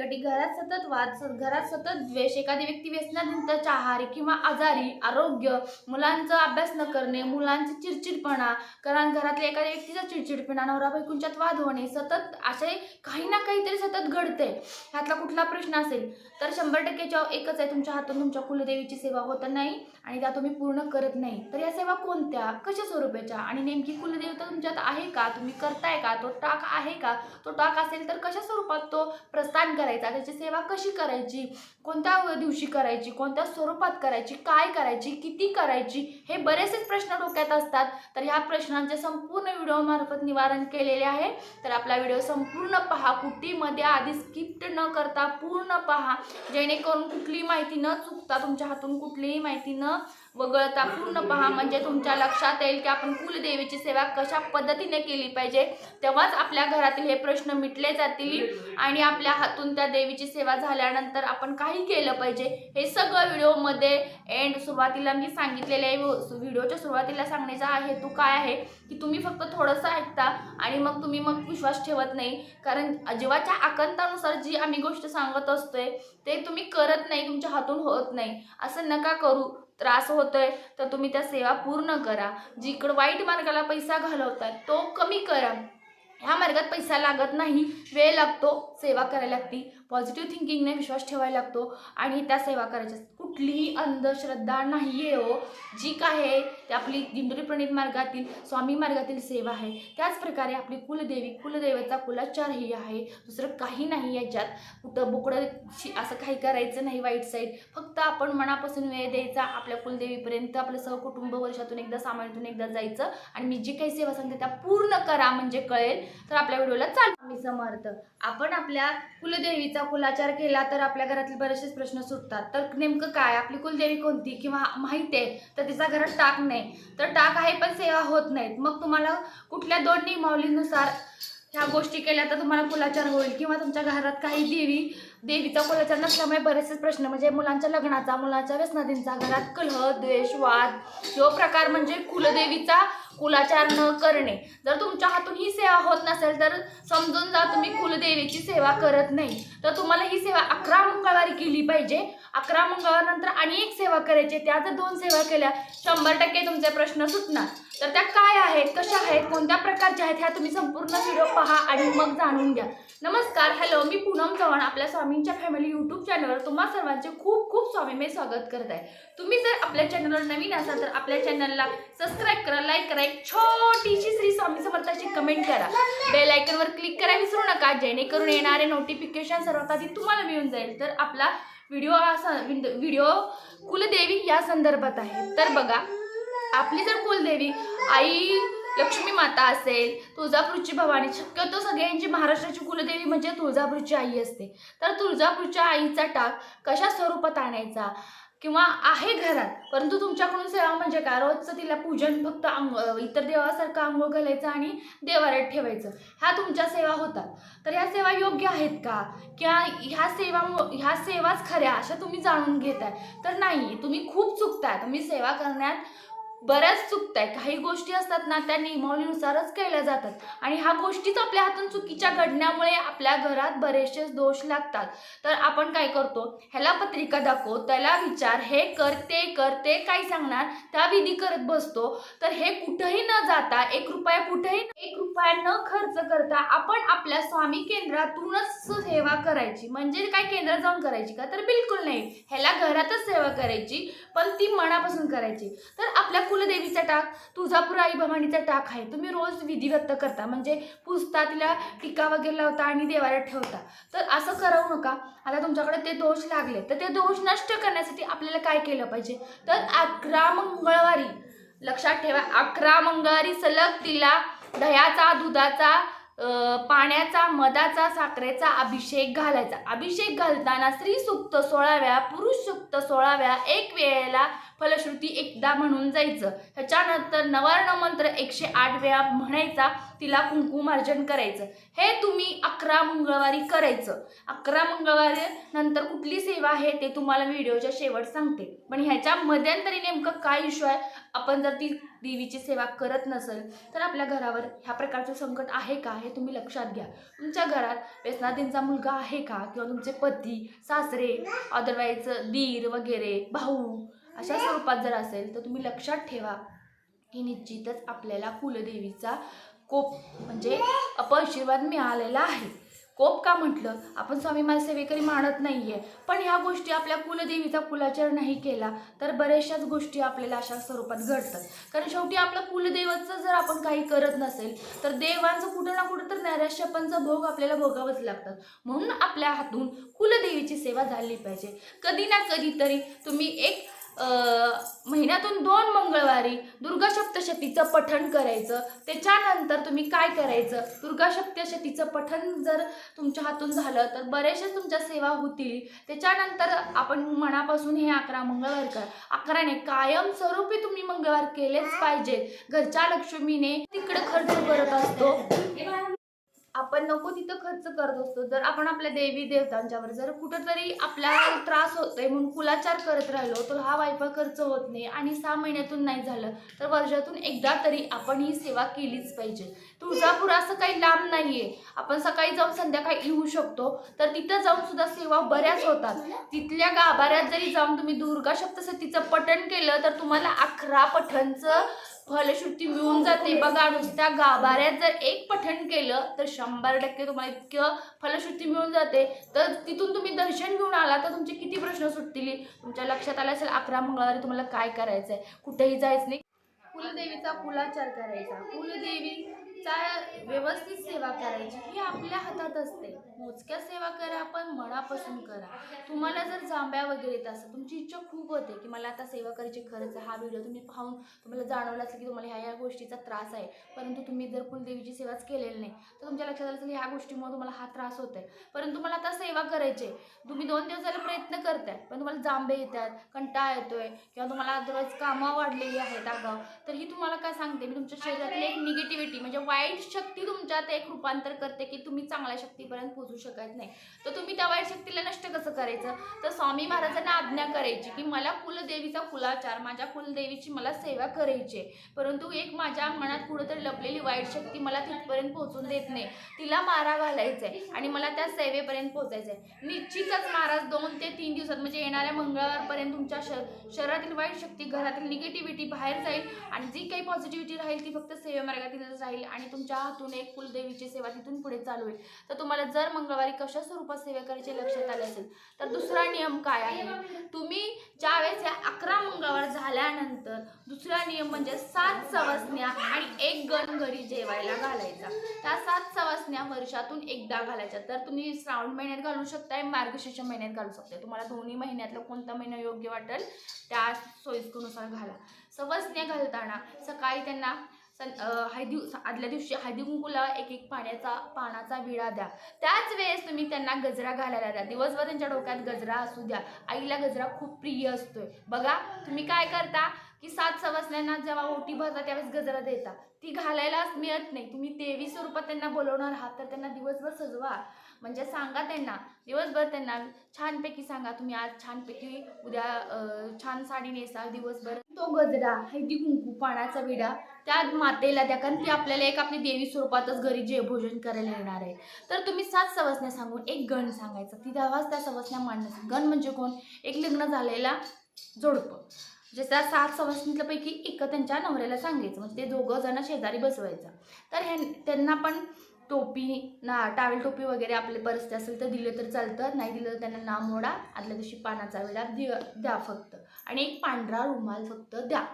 कटकटी घरात सतत वाद घरात सतत द्वेष एखादी व्यक्ती व्यसनाधीनतेच्या आहारी किंवा आजारी आरोग्य मुलांचा अभ्यास न करणे मुलांचे चिडचिडपणा कारण घरातल्या एखाद्या व्यक्तीचा चिडचिडपणा नवरा बायकोंच्यात वाद होणे सतत असे काही ना काहीतरी सतत घडते. ह्यातला कुठला प्रश्न असेल? तर शंभर टक्केच्या एकच आहे तुमच्या हातून तुमच्या कुलदेवीची सेवा होत नाही आणि त्या तुम्ही पूर्ण करत नाही. तर या सेवा कोणत्या? कशा स्वरूपाच्या? आणि नेमकी कुलदेवता तुमच्यात आहे का? तुम्ही करताय का? तो टाक आहे का? तो टाक असेल तर कशा स्वरूपात तो प्रस्थान करायचा? करायचा? त्याची सेवा कशी करायची? कोणत्या दिवशी करायची? कोणत्या स्वरूपात करायची? काय करायची? किती करायची? हे बरेचसेच प्रश्न डोक्यात असतात. तर ह्या प्रश्नांचे संपूर्ण व्हिडिओमार्फत निवारण केलेले आहे. तर आपला व्हिडिओ संपूर्ण पहा. कुठीमध्ये आधी स्किप्ट न करता पूर्ण पहा. जेणेकरून कुठलीही माहिती न चुकता तुमच्या हातून कुठलीही माहिती न वगळता पूर्ण पहा. म्हणजे तुमच्या लक्षात येईल की आपण कुलदेवीची सेवा कशा पद्धतीने केली पाहिजे. तेव्हाच आपल्या घरातील हे प्रश्न मिटले जातील आणि आपल्या हातून त्या देवीची सेवा झाल्यानंतर आपण काही केलं पाहिजे. हे सगळं व्हिडिओमध्ये एंड सुरुवातीला मी सांगितलेले आहे. व्हिडिओच्या सुरुवातीला सांगण्याचा हेतू काय आहे? की तुम्ही फक्त थोडंसं ऐकता आणि मग तुम्ही मग विश्वास ठेवत नाही. कारण जीवाच्या आकंतानुसार जी आम्ही गोष्ट सांगत असतोय ते तुम्ही करत नाही तुमच्या हातून होत नाही. असं नका करू. त्रास होतोय तर तुम्ही त्या सेवा पूर्ण करा. जिकडं वाईट मार्गाला पैसा घालवताय तो कमी करा. ह्या मार्गात पैसा लागत नाही वेळ लागतो सेवा करायला लागती. पॉझिटिव्ह थिंकिंगने विश्वास ठेवायला लागतो आणि त्या सेवा करायच्या. कुठलीही अंधश्रद्धा नाही आहे हो. जी काय आहे ती आपली दिंडोरी प्रणित मार्गातील स्वामी मार्गातील सेवा आहे. त्याच प्रकारे आपली कुलदेवी कुलदेवता कुलाचार ही आहे. दुसरं काही नाही याच्यात. कुठं बोकडं शी- असं काही करायचं नाही वाईट साईड फक्त आपण मनापासून वेळ द्यायचा आपल्या कुलदेवीपर्यंत आपलं सहकुटुंब वर्षातून एकदा सामान्यातून एकदा जायचं आणि मी जी काही सेवा सांगते त्या पूर्ण करा म्हणजे कळेल. तर आपल्या व्हिडिओला चालू मी समर्थ. आपण आपल्या कुलदेवीचा कुलाचार केला तर आपल्या घरातील बरेचसेच प्रश्न सुटतात. तर नेमकं काय? आपली कुलदेवी कोणती किंवा माहिती आहे तर तिचा घरात टाक नाही. तर टाक आहे पण सेवा होत नाहीत. मग तुम्हाला कुठल्या दोन नियमावलीनुसार ह्या गोष्टी केल्या तर तुम्हाला कुलाचार होईल? किंवा तुमच्या घरात काही देवी देवीचा कुलाचार नसल्यामुळे बरेचसे प्रश्न म्हणजे मुलांच्या लग्नाचा मुलांच्या व्यसनादींचा घरात कलह द्वेष वाद जो प्रकार म्हणजे कुलदेवीचा कुलाचार न करणे. जर तुमच्या हातून ही सेवा होत नसेल तर समजून जा तुम्ही कुलदेवीची सेवा करत नाही. तर तुम्हाला ही सेवा अकरा मंगळवारी केली पाहिजे. अकरा मंगळवारनंतर आणि एक सेवा करायची त्या जर दोन सेवा केल्या शंभर टक्के तुमचे प्रश्न सुटणार. तर त्या काय आहेत कशा आहेत कोणत्या प्रकारच्या आहेत ह्या तुम्ही संपूर्ण व्हिडिओ पहा आणि मग जाणून घ्या. नमस्कार हॅलो मी पूनम चव्हाण आपल्या स्वामी स्वामींच्या फॅमिली यूट्यूब चॅनलवर तुम्हा सर्वांचे खूप खूप स्वामीमय स्वागत करत आहे. तुम्ही जर आपल्या चॅनलवर नवीन असाल तर आपल्या चॅनलला सबस्क्राईब करा लाईक करा एक छोटीशी श्री स्वामी समर्थाची कमेंट करा. बेल आयकनवर क्लिक करा विसरू नका जेणेकरून येणारे नोटिफिकेशन सर्वात आधी तुम्हाला मिळून जाईल. तर आपला व्हिडिओ असा व्हिडिओ कुलदेवी या संदर्भात आहे. तर बघा आपली जर कुलदेवी आई लक्ष्मी माता असेल तुळजापूरची भवानी शक्यतो सगळ्यांची महाराष्ट्राची कुलदेवी म्हणजे तुळजापूरची आई असते. तर तुळजापूरच्या आईचा टाक कशा स्वरूपात आणायचा? किंवा आहे घरात परंतु तुमच्याकडून सेवा म्हणजे काय? रोजचं तिला पूजन फक्त आंघ इतर देवासारखं आंघोळ घालायचं आणि देवाऱ्यात ठेवायचं. ह्या तुमच्या सेवा होतात तर ह्या सेवा योग्य आहेत का? किंवा ह्या सेवा ह्या सेवाच खऱ्या अशा तुम्ही जाणून घेताय? तर नाही तुम्ही खूप चुकताय. तुम्ही सेवा करण्यात बऱ्याच चुकताय. काही गोष्टी असतात ना त्या नियमावलीनुसारच केल्या जातात. आणि ह्या गोष्टीच आपल्या हातून चुकीच्या घडण्यामुळे आपल्या घरात बरेचसे दोष लागतात. तर आपण काय करतो? ह्याला पत्रिका दाखव. त्याला विचार. हे कर ते कर ते काय सांगणार? त्या विधी करत बसतो. तर हे कुठंही न जाता एक रुपया कुठेही एक रुपया न खर्च करता आपण आपल्या स्वामी केंद्रातूनच सेवा करायची. म्हणजे काय केंद्रात जाऊन करायची का? तर बिलकुल नाही. ह्याला घरातच सेवा करायची. पण ती मनापासून करायची. तर आपल्या कुलदेवीचा टाक तुळजापूर आई भवानीचा टाक आहे. तुम्ही रोज विधी करता. म्हणजे पुजता तिला टीका वगैरे लावता आणि देवाऱ्यात ठेवता. तर असं करू नका. आता तुमच्याकडे ते दोष लागले. तर ते दोष नष्ट करण्यासाठी आपल्याला काय केलं पाहिजे? तर अकरा मंगळवारी लक्षात ठेवा. अकरा मंगळवारी सलग तिला दह्याचा दुधाचा पाण्याचा मधाचा साखरेचा अभिषेक घालायचा. अभिषेक घालताना स्त्री सुक्त सोळाव्या पुरुष सुक्त सोळाव्या एक वेळेला फलश्रुती एकदा म्हणून जायचं. ह्याच्यानंतर नवार्ण मंत्र एकशे आठ वेळा म्हणायचा तिला कुंकुमार्जन करायचं. हे तुम्ही अकरा मंगळवारी करायचं. अकरा मंगळवारी नंतर कुठली सेवा आहे ते तुम्हाला व्हिडिओच्या शेवट सांगते. पण ह्याच्या मध्यंतरी नेमकं काय इश्यू आहे? आपण जर ती देवीची सेवा करत नसेल तर आपल्या घरावर ह्या प्रकारचं संकट आहे का? हे तुम्ही लक्षात घ्या. तुमच्या घरात व्यसनादींचा मुलगा आहे का? किंवा तुमचे पती सासरे अदरवाईज दीर वगैरे भाऊ अशा स्वरूपात जर असेल तर तुम्ही लक्षात ठेवा की निश्चितच आपल्याला कुलदेवीचा कोप म्हणजे अपआशीर्वाद मिळालेला आहे. कोप का म्हटलं? आपण स्वामी मला सेवेकरी मानत आहे पण ह्या गोष्टी आपल्या कुलदेवीचा कुलाचार नाही केला तर बऱ्याचशाच गोष्टी आपल्याला अशा स्वरूपात घडतात. कारण शेवटी आपलं कुलदेवाचं जर आपण काही करत नसेल तर देवांचं कुठं ना कुठं तर नैराश्यपणचा भोग आपल्याला भोगावंच लागतात. म्हणून आपल्या हातून कुलदेवीची सेवा झाली पाहिजे. कधी ना कधीतरी तुम्ही एक महिन्यातून दोन मंगळवारी दुर्गा सप्तशतीचं पठण करायचं. त्याच्यानंतर तुम्ही काय करायचं? दुर्गा सप्तशतीचं पठण जर तुमच्या हातून झालं तर बरेचसे तुमच्या सेवा होतील. त्याच्यानंतर आपण मनापासून हे अकरा मंगळवार करा. अकराने कायमस्वरूपी तुम्ही मंगळवार केलेच पाहिजेत घरच्या लक्ष्मीने तिकडे खर्च करत असतो. आपण नको तिथं खर्च करत असतो. जर आपण आपल्या देवी देवतांच्यावर जर कुठंतरी आपल्याला त्रास होतोय म्हणून कुलाचार करत राहिलो तर हा वायफळ खर्च होत नाही आणि सहा महिन्यातून नाही झालं तर वर्षातून एकदा तरी आपण ही सेवा केलीच पाहिजे. तुळजापूर असं काही लांब नाहीये. आपण सकाळी जाऊन संध्याकाळी येऊ शकतो तर तिथं जाऊन सुद्धा सेवा बऱ्याच होतात. तिथल्या गाभाऱ्यात जरी जाऊन तुम्ही दुर्गा सप्तशतीचं पठण केलं तर तुम्हाला अकरा पठणचं फलश्रुती मिळून जाते. बघा नुसत्या गाभाऱ्यात जर एक पठण केलं तर शंभर टक्के तुम्हाला इतकं फलश्रुती मिळून जाते. तर तिथून तुम्ही दर्शन घेऊन आला तर तुमचे किती प्रश्न सुटतील? तुमच्या लक्षात आलं असेल अकरा मंगळवारी तुम्हाला काय करायचं आहे कुठेही जायचं नाही. कुलदेवीचा कुलाचार करायचा. कुलदेवीचा व्यवस्थित सेवा करायची ही आपल्या हातात असते मोजक्या सेवा करा पण मनापासून करा तुम्हाला जर जांभ्या वगैरे येत असेल तुमची इच्छा खूप होते की मला आता सेवा करायची खरंच आहे. हा व्हिडिओ तुम्ही पाहून तुम्हाला जाणवलं असेल की तुम्हाला ह्या या गोष्टीचा त्रास आहे परंतु तुम्ही जर कुलदेवीची सेवाच केलेली नाही तर तुमच्या लक्षात आलं असेल ह्या गोष्टीमुळे तुम्हाला हा त्रास होत आहे परंतु मला आता सेवा करायची आहे. तुम्ही दोन दिवस झाले प्रयत्न करताय पण तुम्हाला जांभे येतात कंटाळा येतोय किंवा तुम्हाला अदरवाईज कामं वाढलेली आहेत आगाव तर ही तुम्हाला काय सांगते मी तुमच्या शरीरातली एक निगेटिव्हिटी म्हणजे वाईट शक्ती तुमच्यात एक रूपांतर करते की तुम्ही चांगल्या शक्तीपर्यंत पोहोचू शकत नाही. तर तुम्ही त्या वाईट शक्तीला नष्ट कसं करायचं? तर स्वामी महाराजांना आज्ञा करायची की मला कुलदेवीचा कुलाचार माझ्या कुलदेवीची मला सेवा करायची आहे. परंतु एक माझ्या मनात कुठंतरी लपलेली वाईट शक्ती मला तिथपर्यंत पोहोचून देत नाही. तिला मारा घालायचा आहे आणि मला त्या सेवेपर्यंत पोहोचायचं आहे. निश्चितच महाराज दोन ते तीन दिवसात म्हणजे येणाऱ्या मंगळवारपर्यंत तुमच्या शरीरातील वाईट शक्ती घरातील निगेटिव्हिटी बाहेर जाईल आणि जी काही पॉझिटिव्हिटी राहील ती फक्त सेवेमार्गातीलच राहील आणि तुमच्या हातून एक कुलदेवी देवीची सेवा तिथून पुढे चालू आहे तर तुम्हाला जर मंगळवारी कशा स्वरूपात सेवा करायची लक्षात आले असेल तर दुसरा नियम काय आहे? तुम्ही ज्यावेळेस या अकरा मंगळवार झाल्यानंतर दुसरा नियम म्हणजे सात सवसण्या आणि एक गण घरी जेवायला घालायचा. त्या सात सवसण्या वर्षातून एकदा घालायच्या. तर तुम्ही श्रावण महिन्यात घालू शकताय मार्गशीर्ष महिन्यात घालू शकताय. तुम्हाला दोन्ही महिन्यातलं कोणता महिना योग्य वाटेल त्या सोयीस्कनुसार घाला. सवसण्या घालताना सकाळी त्यांना सं अं, हळदी आदल्या दिवशी हळदी कुंकूला एक एक पाण्याचा पानाचा विडा द्या. त्याच वेळेस तुम्ही त्यांना गजरा घालायला द्या. दिवसभर त्यांच्या डोक्यात गजरा असू द्या. आईला गजरा खूप प्रिय असतोय. बघा तुम्ही काय करता की सात सवसण्यांना जेव्हा ओटी भरता त्यावेळेस गजरा देता. ती घालायला मिळत नाही. तुम्ही देवी स्वरूपात त्यांना बोलवणार आहात तर त्यांना दिवसभर सजवा. म्हणजे सांगा त्यांना. दिवसभर त्यांना छानपैकी सांगा. तुम्ही आज छानपैकी उद्या छान साडी नेसा दिवसभर. तो गजरा हळदी कुंकू पाण्याचा विडा त्या मातेला द्या कारण ती आपल्याला एक आपली देवी स्वरूपातच घरी जे भोजन करायला येणार आहे. तर तुम्ही सात सवसण्या सांगून एक गण सांगायचं. ती तेव्हाच त्या सवसण्या मांडण्याचं गण म्हणजे कोण? एक लग्न झालेला जोडपं. जे त्या सात सवसनीतल्यापैकी एक त्यांच्या नवऱ्याला सांगायचं. म्हणजे ते दोघं जण शेजारी बसवायचं. तर हे त्यांना पण टोपी ना टावेल टोपी वगैरे आपले परिस्थिती असेल तर दिलं तर चालतं. नाही दिलं तर त्यांना नाम मोडा. आदल्या दिवशी पानाचा वेळा द्या फक्त. आणि एक पांढरा रुमाल फक्त द्या.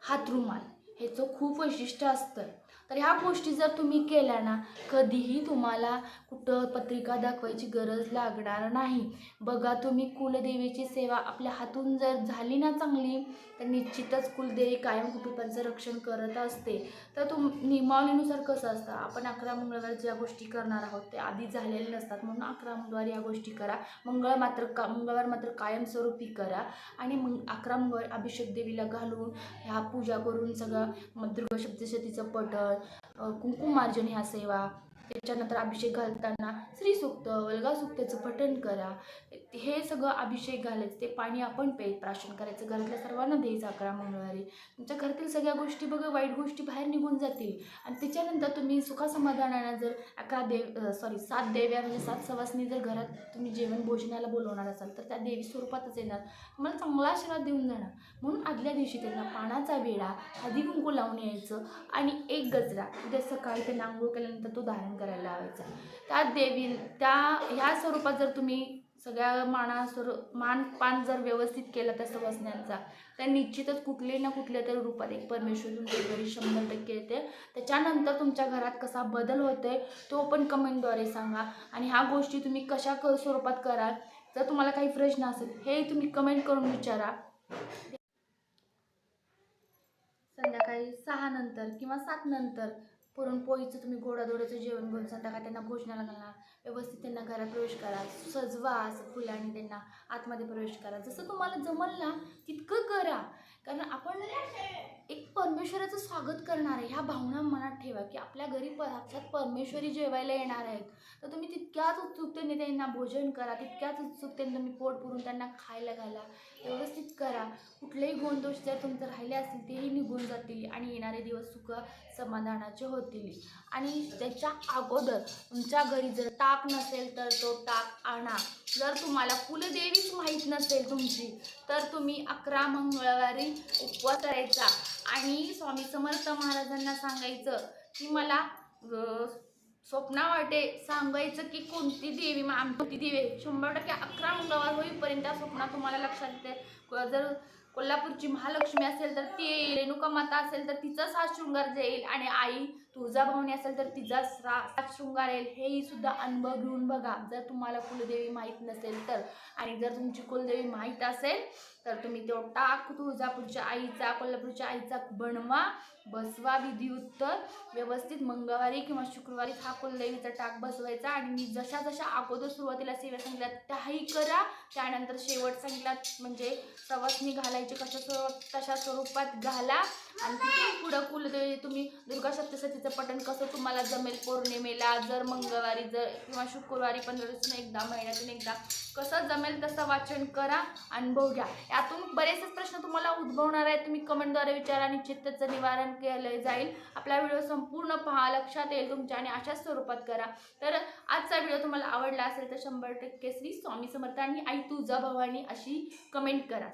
हात रुमाल. ह्याचं खूप वैशिष्ट्य असतं. तर ह्या गोष्टी जर तुम्ही केल्या ना कधीही तुम्हाला कुठं पत्रिका दाखवायची गरज लागणार नाही. बघा तुम्ही कुलदेवीची सेवा आपल्या हातून जर झाली ना चांगली तर निश्चितच कुलदेवी कायम कुटुंबांचं रक्षण करत असते. तर तुम नियमावलीनुसार कसं असतं? आपण अकरा मंगळवार ज्या गोष्टी करणार आहोत ते आधी झालेले नसतात. म्हणून अकरा मंगळवार या गोष्टी करा. मंगळ मात्र का मंगळवार मात्र कायमस्वरूपी करा. आणि मग अकरा मंगळवार अभिषेक देवीला घालून ह्या पूजा करून सगळं दुर्गा सप्तशतीचं पट अ, कुंकुमार्जन ह्या सेवा. त्याच्यानंतर अभिषेक घालताना श्रीसूक्त वल्गा सुक्ताचं पठण करा. हे सगळं अभिषेक घालायचं ते पाणी आपण पे प्राशन करायचं घरातल्या सर्वांना द्यायचं अकरा मंगळवारी. तुमच्या घरातील सगळ्या गोष्टी बघा वाईट गोष्टी बाहेर निघून जातील. आणि त्याच्यानंतर तुम्ही सुखासमाधानानं जर अकरा देव सॉरी सात देव्या म्हणजे सात सवासनी जर घरात तुम्ही जेवण भोजनाला बोलवणार असाल तर त्या देवी स्वरूपातच येणार. तुम्हाला चांगला आशीर्वाद देऊन जाणार. म्हणून आदल्या दिवशी त्यांना पानाचा वेळा हळदी कुंकू लावून यायचं आणि एक गजरा उद्या सकाळी त्यांना आंघोळ केल्यानंतर तो धारण करायला लावायचा. त्या देवी त्या ह्या स्वरूपात जर तुम्ही सगळ्या मानासर मान पान जर व्यवस्थित केलं त्या सवसण्यांचा तर निश्चितच कुठले ना कुठल्या तरी रूपात एक परमेश्वर तुमच्या शंभर टक्के येते. त्याच्यानंतर तुमच्या घरात कसा बदल होतोय तो पण कमेंटद्वारे सांगा. आणि ह्या गोष्टी तुम्ही कशा क स्वरूपात कराल जर तुम्हाला काही प्रश्न असेल हे तुम्ही कमेंट करून विचारा. संध्याकाळी सहा नंतर किंवा सात नंतर पुरणपोळीचं तुम्ही गोडाधोड्याचं जेवण घेऊन संध्याकाळ त्यांना भोजनाला घालणार. व्यवस्थित त्यांना घरात प्रवेश करा. सजवा असं फुलांनी त्यांना आतमध्ये प्रवेश करा. जसं तुम्हाला जमल ना तितकं करा. कारण आपण एक परमेश्वराचं स्वागत करणार आहे. ह्या भावना मनात ठेवा की आपल्या घरी प परमेश्वरी जेवायला येणार आहेत. तर तुम्ही तितक्याच उत्सुकतेने त्यांना भोजन करा तितक्याच उत्सुकतेने तुम्ही पोट पुरून त्यांना खायला घाला. व्यवस्थित करा. कुठलेही गोंदोष जर तुमचं राहिले असतील तेही निघून जातील आणि येणारे दिवस सुख समाधानाचे होतील. आणि त्याच्या अगोदर तुमच्या घरी जर ताक नसेल तर तो ताक आणा. जर तुम्हाला कुलदेवीच माहीत नसेल तुमची तर तुम्ही अकरा मंगळवारी उपवास करायचा आणि स्वामी समर्थ महाराजांना सांगायचं की मला स्वप्ना वाटे सांगायचं की कोणती देवी मग आमची देवी शंभर टक्के अकरा मंगळवार होईपर्यंत स्वप्ना तुम्हाला लक्षात येते जर कोल्हापूरची महालक्ष्मी असेल तर ती रेणुका माता असेल तर तिचाच हा शृंगार जाईल आणि आई तुळजाभवानी असेल तर तिचा सा- सात शृंगार येईल. हेही सुद्धा अनुभव घेऊन बघा. जर तुम्हाला कुलदेवी माहीत नसेल तर. आणि जर तुमची कुलदेवी माहीत असेल तर तुम्ही तो टाक तुळजापूरच्या आईचा कोल्हापूरच्या आईचा बनवा बसवा विधियुत्तर व्यवस्थित मंगळवारी किंवा शुक्रवारी हा कुलदेवीचा टाक बसवायचा. आणि मी जशा जशा अगोदर सुरुवातीला सेवा सांगितल्या त्याही करा. त्यानंतर शेवट सांगितला म्हणजे प्रवासनी घालायचे कशा स्वरूप तशा स्वरूपात घाला. आणि तिथून पुढं कुलदेवी तुम्ही दुर्गा सप्तशतीचं पठण कसं तुम्हाला जमेल? पौर्णिमेला जर मंगळवारी जर किंवा शुक्रवारी पंधरा एकदा महिन्यातून एकदा कसं जमेल तसं वाचन करा अनुभव घ्या. यातून बरेचसे प्रश्न तुम्हाला उद्भवणार आहेत. तुम्ही कमेंटद्वारे विचारा निश्चित त्याचं निवारण केलं जाईल. आपला व्हिडिओ संपूर्ण पहा लक्षात येईल तुमच्या आणि अशाच स्वरूपात करा. तर आजचा व्हिडिओ तुम्हाला आवडला असेल तर शंभर टक्के श्री स्वामी समर्थ आणि आई तुळजा भवानी अशी कमेंट करा.